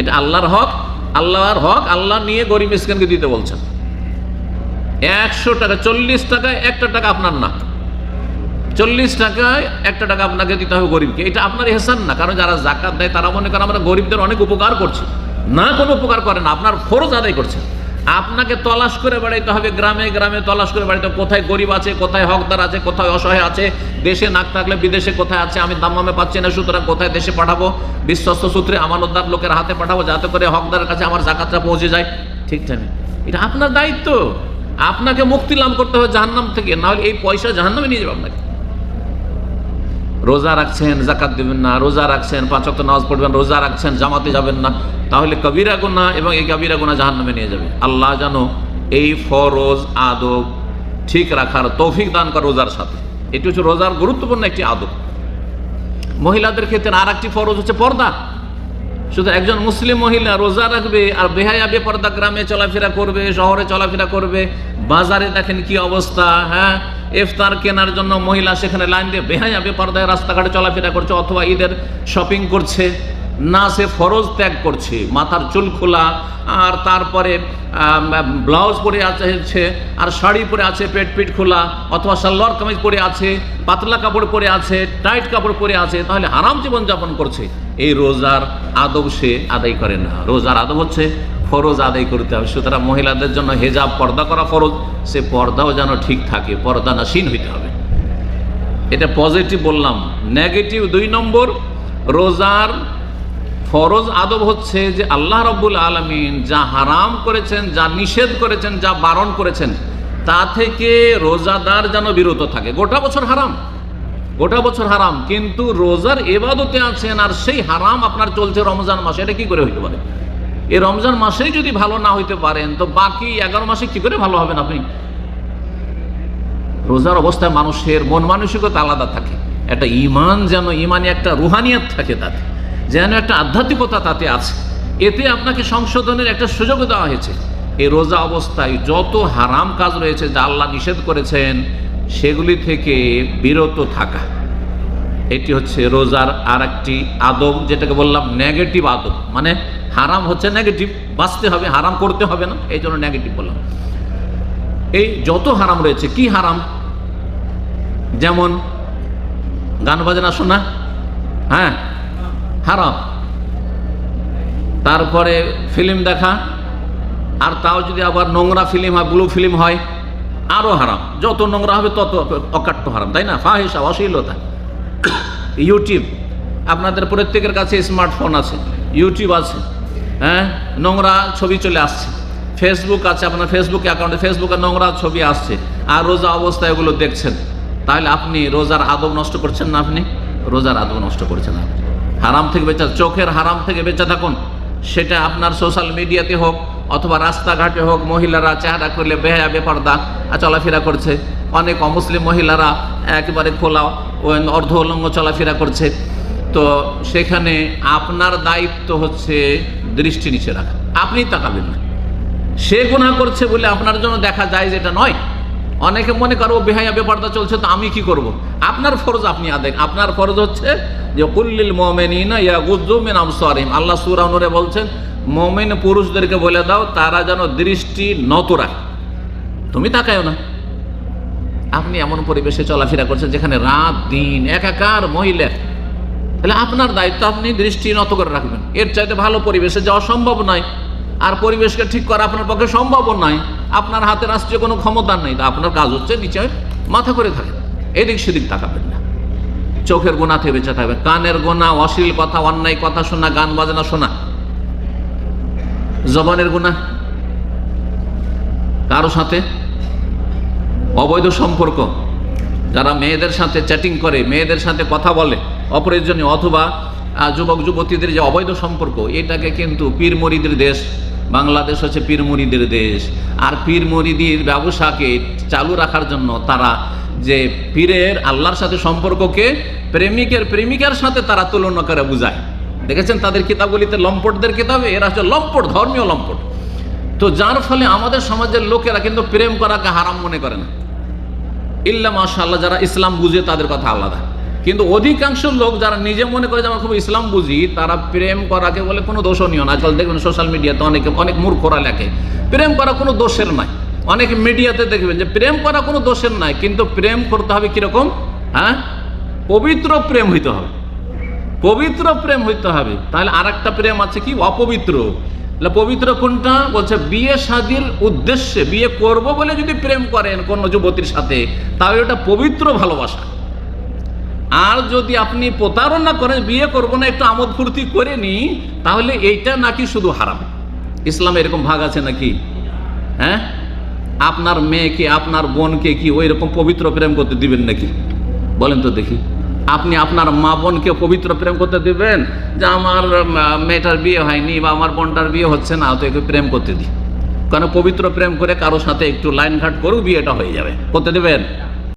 এটা আল্লাহর হক আল্লাহর হক, আল্লাহ নিয়ে গরিব মিসকিনকে দিতে বলছেন। একশো টাকা, চল্লিশ টাকায় একটা টাকা আপনার না। চল্লিশ টাকায় একটা টাকা আপনাকে দিতে হবে গরিবকে। এটা আপনার হেসান না, কারণ যারা জাকাত দেয় তারা মনে করেন আমরা গরিবদের অনেক উপকার করছি। না কোনো উপকার করে না, আপনার ফরজ আদায় করছে আপনাকে তলাশ করে বেড়াইতে হবে গ্রামে গ্রামে তলাশ করে বেড়াইতে কোথায় গরিব আছে, কোথায় হকদার আছে, কোথায় অসহায় আছে, দেশে নাক থাকলে বিদেশে কোথায় আছে, আমি দামামে পাচ্ছি না, সুতরাং কোথায় দেশে পাঠাবো? বিশ্বস্ত সূত্রে আমানতদার লোকের হাতে পাঠাবো, যাতে করে হকদারের কাছে আমার জাকাতটা পৌঁছে যায়। ঠিক জানি এটা আপনার দায়িত্ব। আপনাকে মুক্তি লাভ করতে হবে জাহান্নাম থেকে। নাহলে এই পয়সা জাহান্নামে নিয়ে যাবে আপনাকে। রোজা রাখছেন জাকাত দেবেন না, রোজা রাখছেন, পাঁচ ওয়াক্ত নামাজ পড়বেন, রোজা রাখছেন, জামাতে যাবেন না, তাহলে কবিরা গুনাহ এবং এই কবিরা গুনাহ জাহান্নামে নিয়ে যাবে। আল্লাহ জানো এই ফরজ আদব ঠিক রাখার তৌফিক দান করে রোজার সাথে। এটি হচ্ছে রোজার গুরুত্বপূর্ণ একটি আদব। মহিলাদের ক্ষেত্রে আর একটি ফরজ হচ্ছে পর্দা। শুধু একজন মুসলিম মহিলা রোজা রাখবে আর বেহায়া, বেপর্দা গ্রামে চলাফেরা করবে, শহরে চলাফেরা করবে, বাজারে দেখেন কি অবস্থা হ্যাঁ? ইফতার কেনার জন্য মহিলা সেখানে লাইন দিয়ে বেহায়া বেপর্দায় রাস্তাঘাটে চলাফেরা করছে অথবা ঈদের শপিং করছে না সে ফরজ ত্যাগ করছে, মাথার চুল খোলা, আর তারপরে ব্লাউজ পরে আছে আর শাড়ি পরে আছে, পেট পিট খোলা, অথবা সালোয়ার কামিজ পরে আছে, পাতলা কাপড় পরে আছে, টাইট কাপড় পরে আছে, তাহলে আরাম জীবনযাপন করছে। এই রোজার আদব সে আদায় করে না। রোজার আদব হচ্ছে ফরজ আদায় করতে হবে। সুতরাং মহিলাদের জন্য হেজাব পর্দা করা ফরজ, সে পর্দাও যেন ঠিক থাকে, পর্দা নাসীন হইতে হবে। এটা পজিটিভ বললাম। নেগেটিভ দুই নম্বর, রোজার ফরজ আদব হচ্ছে যে আল্লাহ রব্বুল আলমিন যা হারাম করেছেন, যা নিষেধ করেছেন, যা বারণ করেছেন, তা থেকে রোজাদার যেন বিরত থাকে। গোটা বছর হারাম, গোটা বছর হারাম, কিন্তু রোজার এবাদতে আছেন আর সেই হারাম আপনার চলছে রমজান মাসে, এটা কি করে হইতে পারে? এই রমজান মাসেই যদি ভালো না হইতে পারেন, তো বাকি এগারো মাসে কি করে ভালো হবেন আপনি? রোজার অবস্থায় মানুষের মন মানসিকতা আলাদা থাকে। একটা ইমান যেন, ইমানি একটা রুহানিয়াত থাকে তাতে। যেন একটা আধ্যাত্মিকতা তাতে আছে। এতে আপনাকে সংশোধনের একটা সুযোগ দেওয়া হয়েছে। এই রোজা অবস্থায় যত হারাম কাজ রয়েছে যা আল্লাহ নিষেধ করেছেন, সেগুলি থেকে বিরত থাকা। এটি হচ্ছে রোজার আর একটি আদব, যেটাকে বললাম নেগেটিভ আদব। মানে হারাম হচ্ছে নেগেটিভ বাঁচতে হবে, হারাম করতে হবে না, এই জন্য নেগেটিভ বললাম এই যত হারাম রয়েছে, কি হারাম? যেমন, গান বাজনা শোনা হ্যাঁ? হারাম। তারপরে ফিল্ম দেখা, আর তাও যদি আবার নোংরা ফিল্ম হয় ব্লু ফিল্ম হয় আরও হারাম। যত নোংরা হবে, তত অকাট্য হারাম, তাই না? ফাহিসা অশ্লীলতা। ইউটিউব আপনাদের প্রত্যেকের কাছে স্মার্টফোন আছে ইউটিউব আছে। হ্যাঁ? নোংরা ছবি চলে আসছে। ফেসবুক আছে, আপনার ফেসবুক অ্যাকাউন্টে ফেসবুকে নোংরা ছবি আসছে। আর রোজা অবস্থায় এগুলো দেখছেন। তাহলে আপনি রোজার আদব নষ্ট করছেন না আপনি? রোজার আদব নষ্ট করছেন আপনি। হারাম থেকে বেঁচে, চোখের হারাম থেকে বেঁচে থাকুন। সেটা আপনার সোশ্যাল মিডিয়াতে হোক অথবা রাস্তাঘাটে হোক, মহিলারা চেহারা করলে বেহায়া, বেপর্দা চলাফেরা করছে। অনেক অমুসলিম মহিলারা একেবারে খোলা, অর্ধ উলঙ্গ চলাফেরা করছে। তো সেখানে আপনার দায়িত্ব হচ্ছে দৃষ্টি নিচে রাখা আপনি তাকাবেন না। সে গুণা করছে বলে আপনার জন্য দেখা যায় যেটা নয়। অনেকে মনে করো বেহাইয়া ব্যাপারটা চলছে, তো আমি কি করব। আপনার ফরজ আপনি আদেন। আপনার ফরজ হচ্ছে যে, কুল্লিল মোমেনিনা ইয়া গুজুমিন আমসারিম আল্লাহ সুরানুরে বলছেন, মোমেন পুরুষদেরকে বলে দাও, তারা যেন দৃষ্টি নত রাখে। তুমি তাকায়ও না। আপনি এমন পরিবেশে চলাফেরা করছেন যেখানে রাত, দিন, একাকার মহিলা তাহলে আপনার দায়িত্ব আপনি দৃষ্টি নত করে রাখবেন। এর চাইতে ভালো পরিবেশে যাওয়া সম্ভব নয়। আর পরিবেশকে ঠিক করা আপনার পক্ষে সম্ভবও নয়। আপনার হাতে রাষ্ট্রীয় কোনো ক্ষমতা নেই। তা আপনার কাজ হচ্ছে নিচে মাথা করে থাকেন। এদিক সেদিক তাকাবেন না। চোখের গোনা থেকে বেঁচে থাকবেন। কানের গোনা, অশ্লীল কথা, অন্যায় কথা শোনা, গান বাজনা শোনা। জবানের গোনা। কারও সাথে অবৈধ সম্পর্ক। যারা মেয়েদের সাথে চ্যাটিং করে, মেয়েদের সাথে কথা বলে অপ্রয়োজনীয় অথবা যুবক, যুবতীদের যে অবৈধ সম্পর্ক, এটাকে কিন্তু পীর মরিদের দেশ, বাংলাদেশ হচ্ছে পীর মরিদের দেশ। আর পীর মরিদির ব্যবসাকে চালু রাখার জন্য তারা যে পীরের আল্লাহর সাথে সম্পর্ককে প্রেমিকের প্রেমিকার সাথে তারা তুলনা করে বুঝায়। দেখেছেন তাদের কিতাবগুলিতে লম্পটদের কিতাবে? এরা হচ্ছে লম্পট, ধর্মীয় লম্পট। তো যার ফলে আমাদের সমাজের লোকেরা কিন্তু প্রেম করাকে হারাম মনে করে না। ইল্লা মাশাল্লাহ যারা ইসলাম বুঝে তাদের কথা আলাদা। কিন্তু অধিকাংশ লোক যারা নিজে মনে করে যে আমরা খুব ইসলাম বুঝি, তারা প্রেম করাকে বলে কোনো দোষণীয় না। আজকাল দেখবেন সোশ্যাল মিডিয়াতে অনেকে অনেক মূর্খরা লেখে, প্রেম করা কোনো দোষের নাই। অনেক মিডিয়াতে দেখবেন যে, প্রেম করা কোনো দোষের নাই, কিন্তু প্রেম করতে হবে কীরকম? হ্যাঁ? পবিত্র প্রেম হইতে হবে। পবিত্র প্রেম হইতে হবে। তাহলে আর একটা প্রেম আছে কি? অপবিত্র। পবিত্র কোনটা? বলছে, বিয়ে শাদির উদ্দেশ্যে, বিয়ে করব বলে যদি প্রেম করেন কোন যুবতীর সাথে, তাহলে ওটা পবিত্র ভালোবাসা। আর যদি আপনি প্রতারণা করেন, বিয়ে করব না, একটু আমোদ ফুর্তি করে নি, তাহলে এইটা নাকি শুধু হারাম? ইসলামে এরকম ভাগ আছে নাকি? হ্যাঁ? আপনার মেয়েকে, আপনার বোনকে কি ওই রকম পবিত্র প্রেম করতে দিবেন নাকি? বলেন তো দেখি। আপনি আপনার মা বোনকে পবিত্র প্রেম করতে দিবেন? যে আমার মেয়েটার বিয়ে হয়নি বা আমার বোনটার বিয়ে হচ্ছে না, তো একে প্রেম করতে দিই কারণ পবিত্র প্রেম করে কারোর সাথে একটু লাইন ঘাট করুক বিয়েটা হয়ে যাবে? করতে দেবেন?